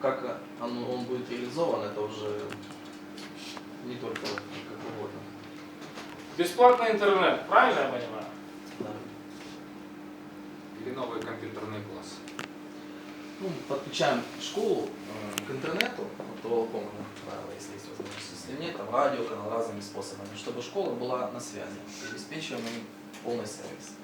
как он, он будет реализован, это уже не только как угодно. Бесплатный интернет, правильно я понимаю? Да. Или новые компьютерные классы. Ну, подключаем школу э, к интернету, вот как правило, если есть возможность. Если нет, там радио, канал разными способами, чтобы школа была на связи. И обеспечиваем им полный сервис.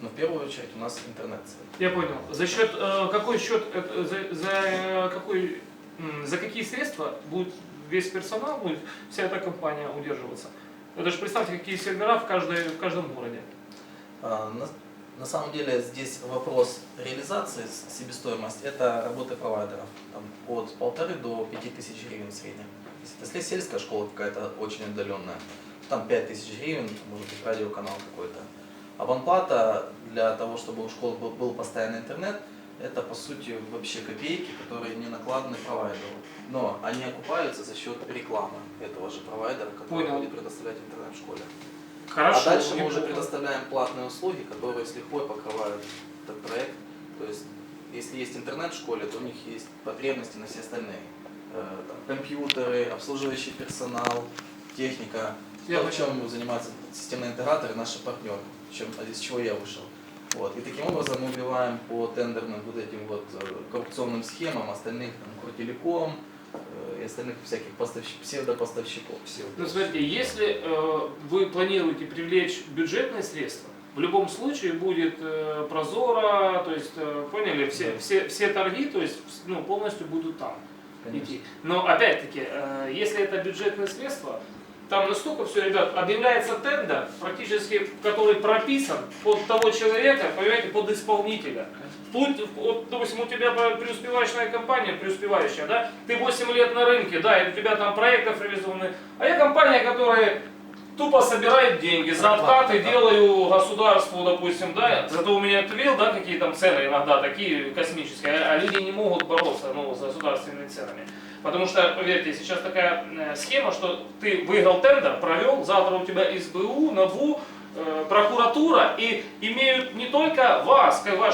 Но в первую очередь у нас интернет. Я понял. За счет э, какой счет, это- за, за э, какой, м, за какие средства будет весь персонал, будет вся эта компания удерживаться? Это же представьте, какие сервера в, каждой, в каждом городе. А, На, на самом деле здесь вопрос реализации себестоимость это работы провайдеров. Там, от полторы до пяти тысяч гривен в среднем. Если сельская школа какая-то очень отдаленная, там пять тысяч гривен, может быть радиоканал какой-то. Абонплата для того, чтобы у школы был, постоянный интернет, это по сути вообще копейки, которые не накладаны провайдеру. Но они окупаются за счет рекламы этого же провайдера, который Понял. будет предоставлять интернет в школе. Хорошо. А дальше мы уже предоставляем платные услуги, которые с лихвой покрывают этот проект. То есть, если есть интернет в школе, то у них есть потребности на все остальные. Э, там, компьютеры, обслуживающий персонал, техника. То, чем занимаются системные интеграторы, наши партнеры, чем, из чего я вышел. Вот. И таким образом мы убиваем по тендерным вот этим вот э, коррупционным схемам остальных, там, Кортелеком э, и остальных всяких поставщ- псевдопоставщиков. Ну, смотрите, если э, вы планируете привлечь бюджетные средства, в любом случае будет э, прозоро, то есть, э, поняли, все, Да. все, все торги, то есть, ну, полностью будут там Конечно. идти. Но опять-таки, э, если это бюджетные средства, там настолько все, ребят, объявляется тендер, практически, который прописан под того человека, понимаете, под исполнителя. Вплоть, вот, допустим, у тебя преуспевающая компания, преуспевающая, да, ты 8 лет на рынке, да, и у тебя там проектов реализованы, а я компания, которая тупо собирает деньги, за откаты делаю государству, допустим, да, зато у меня ты видел, да, какие там цены иногда такие космические, а, а люди не могут бороться, ну, с государственными ценами. Потому что, поверьте, сейчас такая э, схема, что ты выиграл тендер, провел, завтра у тебя СБУ, НАБУ, э, прокуратура, и имеют не только вас, как ваш